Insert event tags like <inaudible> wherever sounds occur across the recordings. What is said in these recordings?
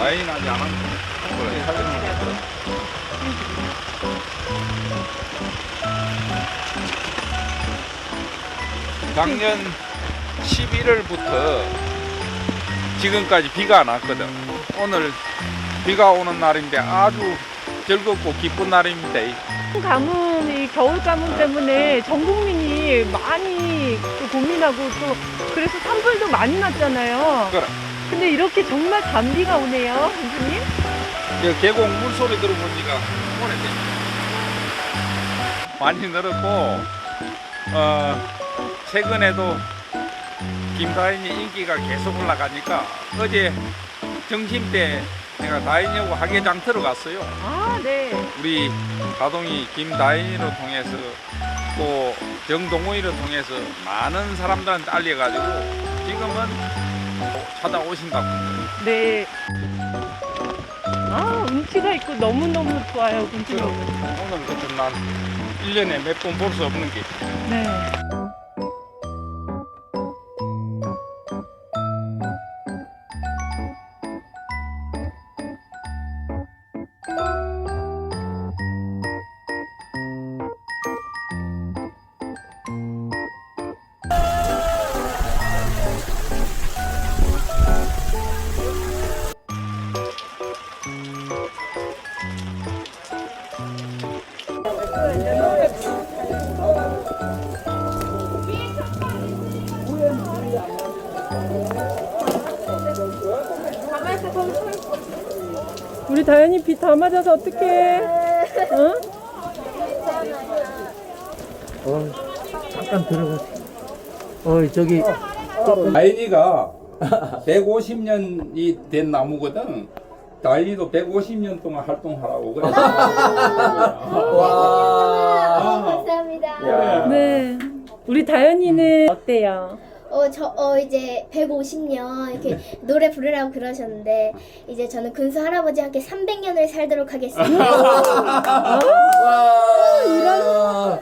다행히 나지 않았고 사진을. 작년 11월부터 지금까지 비가 안 왔거든. 오늘 비가 오는 날인데 아주 즐겁고 기쁜 날입니다. 가뭄, 이 겨울 가뭄 때문에 전 국민이 많이 또 고민하고 또 그래서 산불도 많이 났잖아요. 그래. 근데 이렇게 정말 단비가 오네요, 선생님. 이 계곡 물소리 들어보니까 오래됐네. 많이 늘었고, 어, 최근에도 김다인이 인기가 계속 올라가니까 어제 점심 때 내가 다인이하고 하계장 들어갔어요. 아, 네. 우리 가동이 김다인으로 통해서 또 정동호이를 통해서 많은 사람들한테 알려가지고 지금은 찾아 오신다고. 네. 아, 운치가 있고 너무너무 좋아요, 군주님. 오늘 날 1년에 몇 번 볼 수 없는 게 네. 우리 다현이 비 다 맞아서 어떡해? 어? 어, 잠깐 들어가. 어, 저기 다인이가 150년이 <laughs> 된 나무거든. 다인이도 150년 동안 활동하라고 그래. <laughs> 와. 감사합니다. 네. 우리 다현이는 어때요? 어, 저, 어, 이제 150년 이렇게 노래 부르라고 그러셨는데, 이제 저는 군수 할아버지와 함께 300년을 살도록 하겠습니다. <laughs> 와. 이런.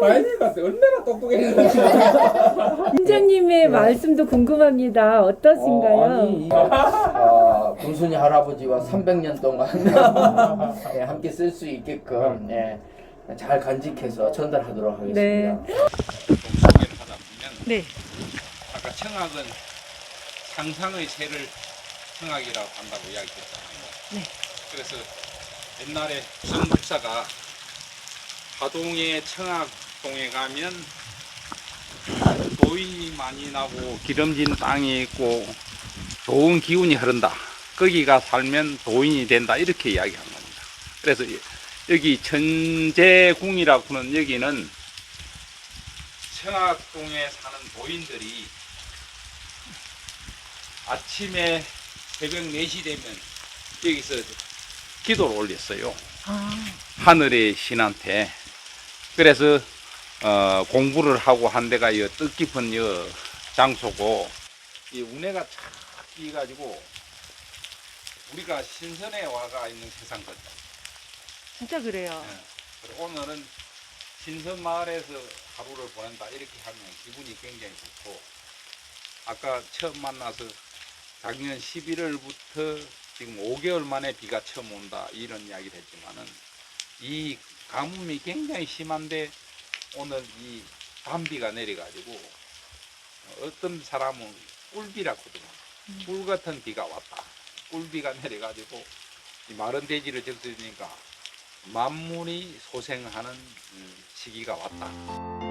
다인이가 얼마나 똑똑해. <laughs> 팀장님의 말씀도 궁금합니다. 어떠신가요? 아니, 아, 군순이 할아버지와 300년 동안 <laughs> 예, 함께 쓸 수 있게끔 예, 잘 간직해서 전달하도록 하겠습니다. 네. 네. 아까 청학은 상상의 새를 청학이라고 한다고 이야기했잖아요. 네. 그래서 옛날에 목사가 하동의 청학동에 가면 도인이 많이 나고 기름진 땅이 있고 좋은 기운이 흐른다. 거기가 살면 도인이 된다. 이렇게 이야기한 겁니다. 그래서 여기 천재궁이라고 하는 여기는 청학동에 사는 도인들이 아침에 새벽 4시 되면 여기서 기도를 올렸어요. 아, 하늘의 신한테. 그래서 어, 공부를 하고 한 데가 이 뜻깊은 이 장소고 이 운해가 착 끼가지고 우리가 신선에 와가 있는 세상 같다. 진짜 그래요. 예. 그리고 오늘은 신선 마을에서 하루를 보낸다 이렇게 하면 기분이 굉장히 좋고 아까 처음 만나서 작년 11월부터 지금 5개월 만에 비가 처음 온다 이런 이야기를 했지만은 이 가뭄이 굉장히 심한데 오늘 이 단비가 내려가지고 어떤 사람은 꿀비라거든요. 꿀 같은 비가 왔다. 꿀비가 내려가지고 이 마른 대지를 적시니까 만물이 소생하는 음, 시기가 왔다.